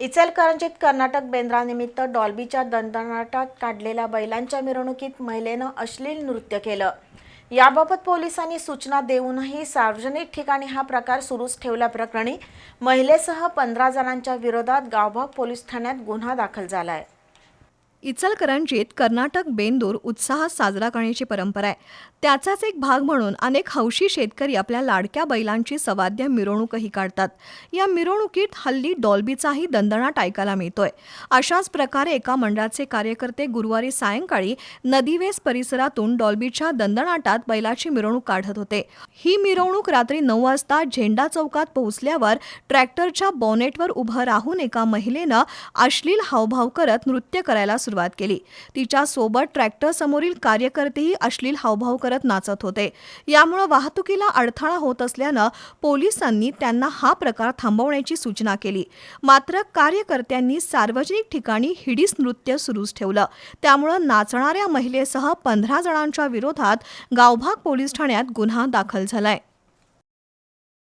इचलकरंजीत कर्नाटक बेंद्रानिमित्त डॉल्बीच्या दणदणाटात काढलेल्या बैलांच्या मिरवणुकीत महिलेनं अश्लील नृत्य केलं. याबाबत पोलिसांनी सूचना देऊनही सार्वजनिक ठिकाणी हा प्रकार सुरूच ठेवल्याप्रकरणी महिलेसह पंधरा जणांच्या विरोधात गावभाग पोलीस ठाण्यात गुन्हा दाखल झाला आहे इचलकरंजीत कर्नाटक बेंदूर उत्साहात साजरा करण्याची परंपरा आहे. त्याचाच एक भाग म्हणून अनेक हौशी शेतकरी आपल्या लाडक्या बैलांची सवाद्य मिरवणूकही काढतात. या मिरवणुकीत हल्ली डॉल्बीचाही दंदणाट ऐकायला मिळतोय. अशाच प्रकारे एका मंडळाचे कार्यकर्ते गुरुवारी सायंकाळी नदीवेस परिसरातून डॉल्बीच्या दंदणाटात बैलाची मिरवणूक काढत होते. ही मिरवणूक रात्री नऊ वाजता झेंडा चौकात पोहोचल्यावर ट्रॅक्टरच्या बॉनेटवर उभं राहून एका महिलेनं अश्लील हावभाव करत नृत्य करायला सुरुवात केली. तिच्या सोबत कार्यकर्तेही अश्लील हावभाव करत नाचत होते. यामुळे वाहतुकीला अडथळा होत असल्यानं पोलिसांनी त्यांना हा प्रकार थांबवण्याची सूचना केली. मात्र कार्यकर्त्यांनी सार्वजनिक ठिकाणी हिडीस नृत्य सुरूच ठेवलं. त्यामुळं नाचणाऱ्या महिलेसह पंधरा जणांच्या विरोधात गावभाग पोलीस ठाण्यात गुन्हा दाखल झालाय.